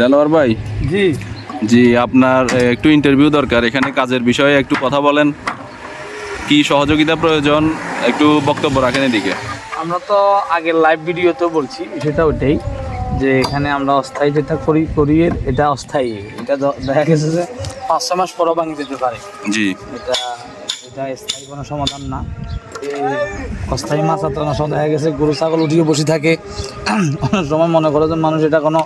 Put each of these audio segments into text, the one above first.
দেলোয়ার ভাই? জি। জি আপনার একটু ইন্টারভিউ দরকার। এখানে কাজের বিষয়ে একটু কথা বলেন। কি সহযোগিতা প্রয়োজন? একটু বক্তব্য রাখেন এদিকে। আমরা তো আগের লাইভ ভিডিওতেও বলছি সেটা ওইটাই যে এখানে আমরা অস্থায়ী যেটা করি করি এটা অস্থায়ী। এটা দেখা গেছে যে পাঁচ ছ মাস পরও ভাঙি যেতে পারে। জি। এটা এটা স্থায়ী কোনো সমাধান না। অস্থায়ী মাছ কোনো সময় দেখা গেছে, গরু, ছাগল উঠিয়ে বসে থাকে। অনেক সময় মনে করে যে মানুষ এটা কোনো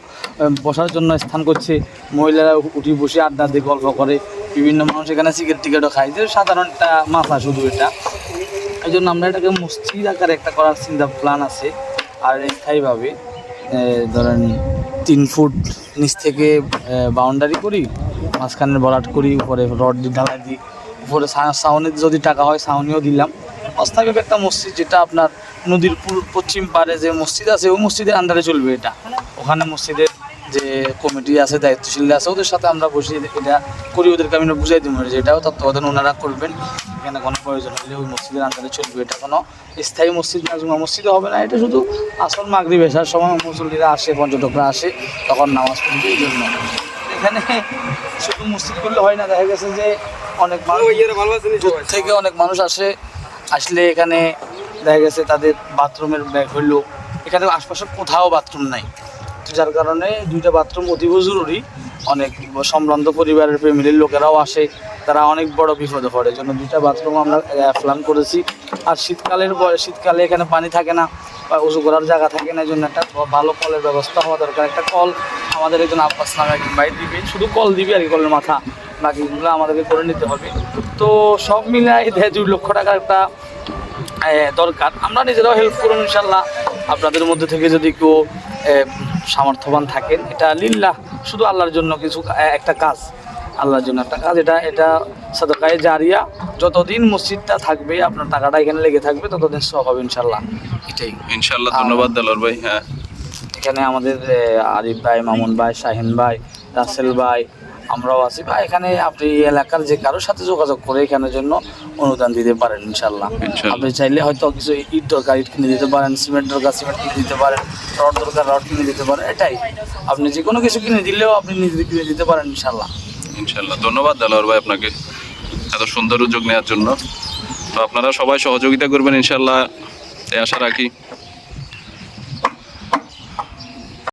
বসার জন্য স্থান করছে। মহিলারা উঠি বসে আড্ডা দিয়ে গল্প করে। বিভিন্ন মানুষ এখানে সিগারেট টিকেটও খায়। যে সাধারণ একটা মাথা শুধু এটা। এই জন্য আমরা এটাকে মসজিদ আকারে একটা করার চিন্তা প্ল্যান আছে। আর স্থায়ীভাবে ধরেন তিন ফুট নিচ থেকে বাউন্ডারি করি মাঝখানে বরাট করি, উপরে রড দিয়ে ঢালাই দিই। উপরে সাউনের যদি টাকা হয়, সাউনিও দিলাম। অস্থায়ীভাবে একটা মসজিদ, যেটা আপনার নদীর পশ্চিম পারে যে মসজিদ আছে, ওই মসজিদের আন্ডারে চলবে এটা। ওখানে মসজিদের যে কমিটি আছে, দায়িত্বশীল আছে, ওদের সাথে আমরা বসে এটা করি, ওদেরকে আমি বুঝাই দিব যে এটাও তত্ত্বাবধান ওনারা করবেন। এখানে কোনো প্রয়োজন হলে ওই মসজিদের আন্ডারে চলবে, এটা কোনো স্থায়ী মসজিদ না, জুমা মসজিদও হবে না, এটা শুধু আসল মাগরি বেশার সময় মুসল্লিরা আসে, পর্যটকরা আসে, তখন নামাজ পড়বে, এই জন্য। এখানে শুধু মসজিদ করলে হয় না দেখা গেছে যে অনেক মানুষ থেকে অনেক মানুষ আসে আসলে এখানে দেখা গেছে তাদের বাথরুমের ব্যাগ হইল। এখানে আশপাশে কোথাও বাথরুম নাই। তো যার কারণে দুইটা বাথরুম অতীব জরুরি। অনেক সম্ভ্রান্ত পরিবারের ফ্যামিলির লোকেরাও আসে তারা অনেক বড় বিপদে পড়ে। জন্য দুইটা বাথরুম আমরা প্ল্যান করেছি। আর শীতকালের শীতকালে এখানে পানি থাকে না। বা উঁচু করার জায়গা থাকে না, এই জন্য একটা ভালো কলের ব্যবস্থা হওয়া দরকার। একটা কল আমাদের একজন আব্বাস নামে একজন ভাই দিবে। শুধু কল দিবে আর কি, কলের মাথা। বাকিগুলো আমাদেরকে করে নিতে হবে। তো সব মিলাই দেড় দুই লক্ষ টাকার একটা দরকার। আমরা নিজেরাও হেল্প করুন ইনশাল্লাহ আপনাদের মধ্যে থেকে যদি কেউ সামর্থ্যবান থাকেন, এটা লিল্লাহ। শুধু আল্লাহর জন্য কিছু একটা কাজ। আল্লাহর জন্য। একটা কাজ এটা এটা সাদকায়ে জারিয়া যতদিন মসজিদটা থাকবে আপনার টাকাটা এখানে লেগে থাকবে ততদিন সব হবে ইনশাল্লাহ এটাই। ইনশাল্লাহ ধন্যবাদ দেলোয়ার ভাই হ্যাঁ। এখানে আমাদের আরিফ ভাই মামুন ভাই শাহিন ভাই রাসেল ভাই আমরাও আছি। বা এখানে আপনি এলাকার যে কারোর সাথে যোগাযোগ করে এখানের জন্য অনুদান দিতে পারেন ইনশাল্লাহ ইনশাল্লাহ। আপনি চাইলে হয়তো কিছু ইট দরকার ইট কিনে দিতে পারেন সিমেন্ট দরকার সিমেন্ট কিনে দিতে পারেন রড দরকার রড কিনে দিতে পারেন এটাই। আপনি যে কোনো কিছু কিনে দিলেও আপনি নিজে কিনে দিতে পারেন ইনশাল্লাহ ইনশাল্লাহ ধন্যবাদ দেলোয়ার ভাই আপনাকে এত সুন্দর উদ্যোগ নেওয়ার জন্য। তো আপনারা সবাই সহযোগিতা করবেন ইনশাল্লাহ আশা রাখি।